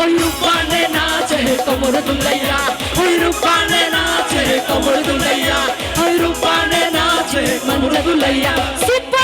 ওই রূপানে নাচে কোমর দুলাইয়া, ওই রূপানে নাচে কোমর দুলাইয়া, ওই রূপানে নাচে কোমর দুলাইয়া। সুপার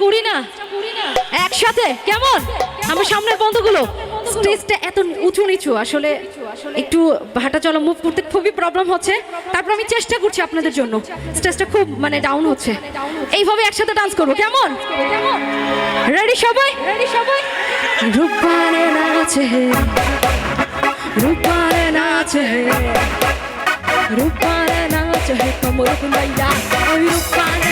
ডান্সটা করি না। একসাথে? কেমন? আমার সামনের বন্ধুগুলো। স্টেজটা এত উঁচু নিচু, আসলে একটু হাঁটা চলা মুভ করতে খুবই প্রবলেম হচ্ছে। তারপর আমি চেষ্টা করছি আপনাদের জন্য। স্টেজটা খুব মানে ডাউন হচ্ছে। এইভাবে একসাথে ডান্স করব। কেমন? রেডি সবাই? সবাই রূপারে নাচে রূপারে নাচে রূপারে নাচে রূপারে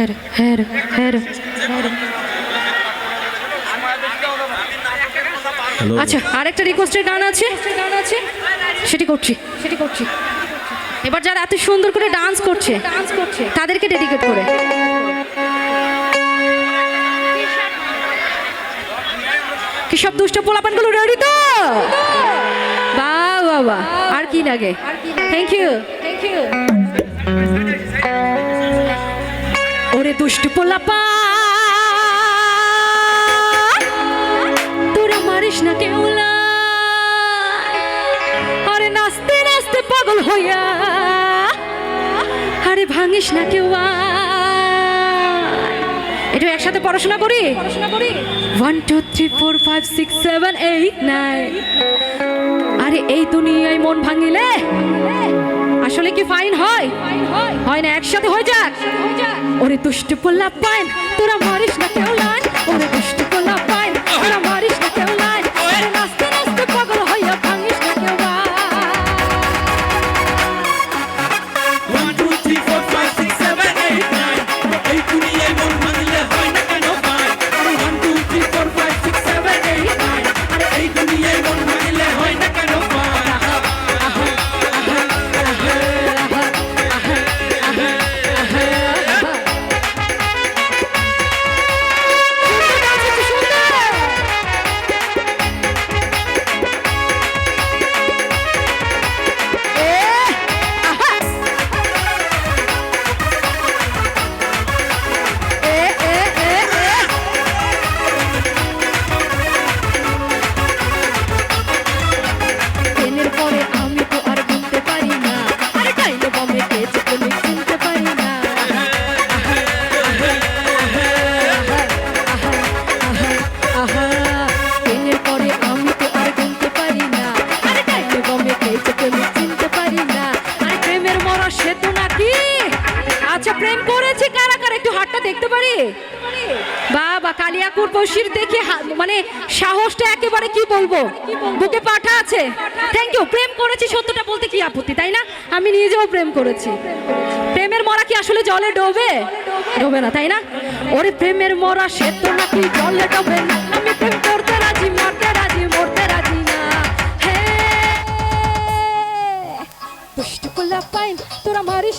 হ্যাঁ হ্যাঁ হ্যাঁ আচ্ছা আরেকটা রিকোয়েস্টের গান আছে গান আছে? সেটি করছি সেটি করছি। এবার যারা এত সুন্দর করে ডান্স করছে ডান্স করছে তাদেরকে ডেডিকেট করে। কি সব দুষ্ট পোলাপানগুলো রেডি তো? বা বাবা আর কি লাগে? থ্যাংক ইউ থ্যাংক ইউ ওরে দুষ্ট পোলাপা তোরা মারিস না কেউলা আরে নাচতে নাচতে পাগল হইয়া। আরে ভাঙিস না কেউ একটু একসাথে পড়াশোনা করি? পড়াশোনা করি। One two three four five six seven eight nine আরে এই দুনিয়ায় মন ভাঙিলে? আসলে কি ফাইন হয়? হয় না একসাথে হয়ে যাক। ওরে দুষ্ট পোল্লা পাইন তোরা মারিস না কেউ লাইন পারি বাবা, কালিয়াকুর বসির দেখে মানে সাহসটা একেবারে কি বলব? বুকে পাঠা আছে। থ্যাংক ইউ প্রেম করেছি, সত্যটা বলতে কি আপত্তি, তাই না? আমি নিজেও প্রেম করেছি। প্রেমের মরা কি আসলে জলে ডোবে? ডোবে না, তাই না? ওরে প্রেমের মরা সে তো নাকি জলে ডোবে আমি প্রেম করতে রাজি, মরতে রাজি মরতে রাজি না। হে! দুষ্টু পোলা পাইন, তোরা মারিস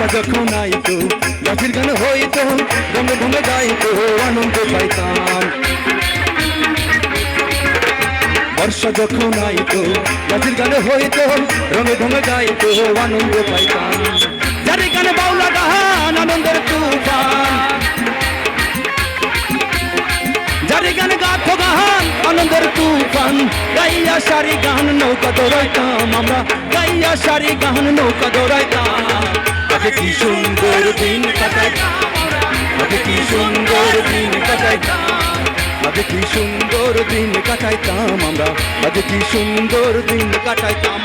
বর্ষা যখন আইতো গাছের গান হইতো রঙে ঢঙে গাইতো, আনন্দ পাইতাম। বর্ষা যখন আইতো গাছের গান হইতো রঙে ঢঙে গাইতো, আনন্দ পাইতাম। যারে গানে বাউলা গান, আনন্দের তুফান। যারে গান গাথো গান, আনন্দের তুফান। গাইয়া সারি গান, নৌকা দৌড়াইতাম আমরা। গাইয়া সারি গান, নৌকা দৌড়াইতাম। আগে কি সুন্দর দিন কাটাই আগে কি সুন্দর দিন কাটাই আগে কি সুন্দর দিন কাটাইতাম আমরা? আগে কি সুন্দর দিন কাটাইতাম?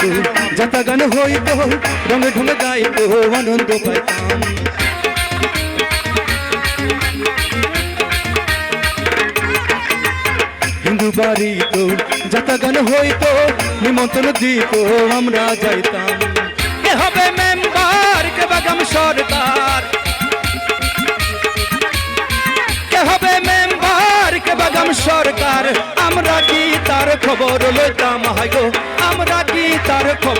বাড়িতে যাতা গান হইতো, রঙে ঢঙে গাইতো আনন্দ পাইতাম। হিন্দু বাড়িতে যাতা গান হইতো, নিমন্ত্রণ দিত আমরা যাইতাম। কে হবে মেম্বার, কে বাগাম সরকার? কে হবে মেম্বার, কে বাগাম সরকার? আমরা কি তার খবর লইতাম আমরা কি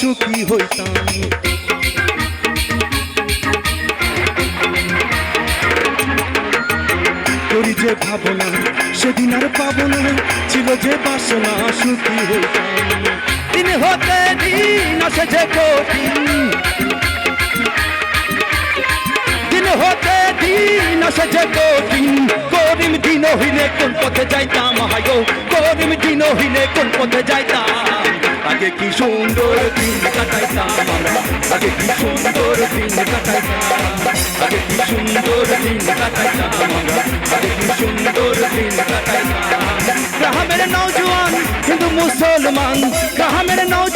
সুখী হইতাম। করি যে ভাবো না সেদিন আর পাবো না। ছিল যে বাসনা, সুখী হইতাম। দিন হতে দিন আসে যে কঠিন। দিন হতে দিন আসে কঠিন। করিম দিন হইলে কোন পথে যাইতাম হাইগো করিম দিন হইলে কোন পথে যাইতাম। আগে কি সুন্দর দিন কাটাইতাম আমরা? আগে কি সুন্দর দিন কাটাইতাম আগে কি সুন্দর দিন কাটাইতাম আমরা? আগে কি সুন্দর দিন কাটাইতাম গ্রামের নওজোয়ান, হিন্দু মুসলমান, গ্রামের নৌজওয়ান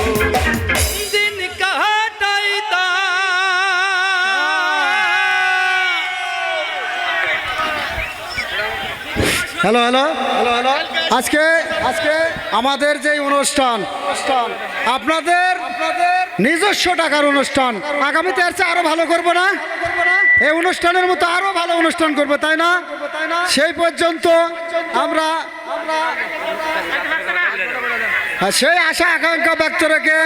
হ্যালো হ্যালো। আজকে আজকে আমাদের যে অনুষ্ঠান আপনাদের নিজস্ব টাকার অনুষ্ঠান আগামীতে চেয়ে আরও ভালো করব না? এই অনুষ্ঠানের মতো আরও ভালো অনুষ্ঠান করব তাই না? সেই পর্যন্ত আমরা আমরা সেই আশা আকাঙ্ক্ষা ব্যক্ত রেখে